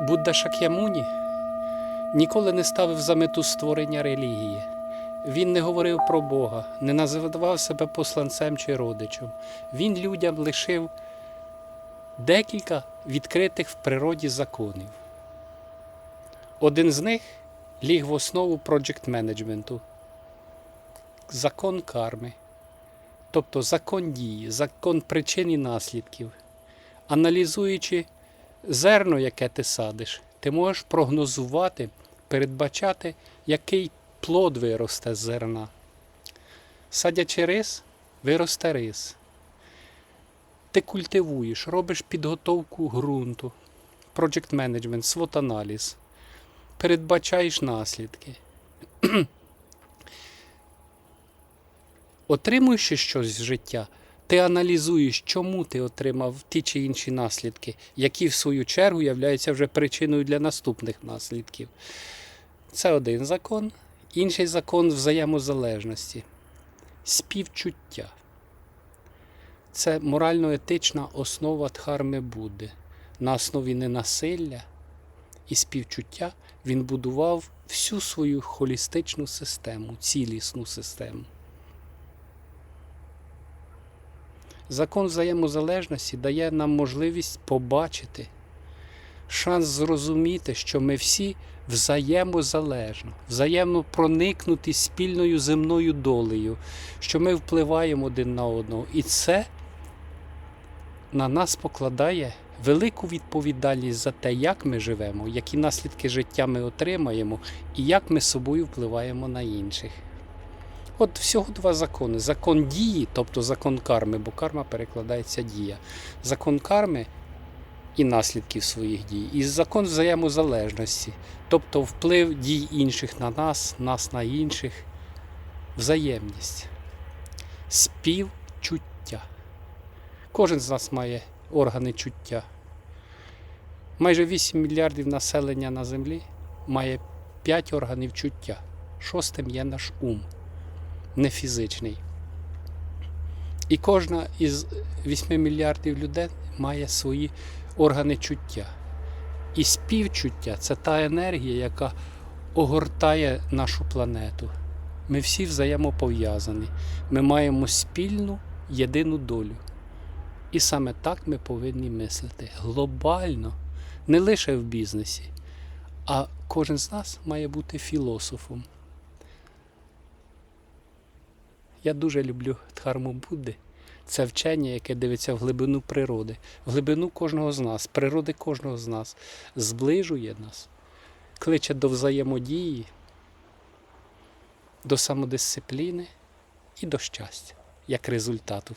Будда Шак'ямуні ніколи не ставив за мету створення релігії. Він не говорив про Бога, не називав себе посланцем чи родичем. Він людям лишив декілька відкритих в природі законів. Один з них ліг в основу проджект менеджменту закон карми, тобто закон дії, закон причин і наслідків. Аналізуючи зерно, яке ти садиш, ти можеш прогнозувати, передбачати, який плод виросте з зерна. Садячи рис, виросте рис. Ти культивуєш, робиш підготовку ґрунту, project management, свот аналіз, передбачаєш наслідки. Отримуючи щось з життя, ти аналізуєш, чому ти отримав ті чи інші наслідки, які в свою чергу являються вже причиною для наступних наслідків. Це один закон. Інший закон взаємозалежності. Співчуття. Це морально-етична основа Дхарми Будди. На основі ненасилля і співчуття він будував всю свою холістичну систему, цілісну систему. Закон взаємозалежності дає нам можливість побачити, шанс зрозуміти, що ми всі взаємозалежно, взаємно проникнуті спільною земною долею, що ми впливаємо один на одного. І це на нас покладає велику відповідальність за те, як ми живемо, які наслідки життя ми отримаємо і як ми собою впливаємо на інших. От всього два закони: закон дії, тобто закон карми, бо карма перекладається дія. Закон карми і наслідків своїх дій, і закон взаємозалежності, тобто вплив дій інших на нас, нас на інших, взаємність, співчуття. Кожен з нас має органи чуття. Майже 8 мільярдів населення на землі має 5 органів чуття. Шостим є наш ум не фізичний. І кожна із 8 мільярдів людей має свої органи чуття. І співчуття це та енергія, яка огортає нашу планету. Ми всі взаємопов'язані. Ми маємо спільну єдину долю. І саме так ми повинні мислити глобально, не лише в бізнесі, а кожен з нас має бути філософом. Я дуже люблю Дхарму Будди. Це вчення, яке дивиться в глибину природи, в глибину кожного з нас, природи кожного з нас, зближує нас, кличе до взаємодії, до самодисципліни і до щастя, як результату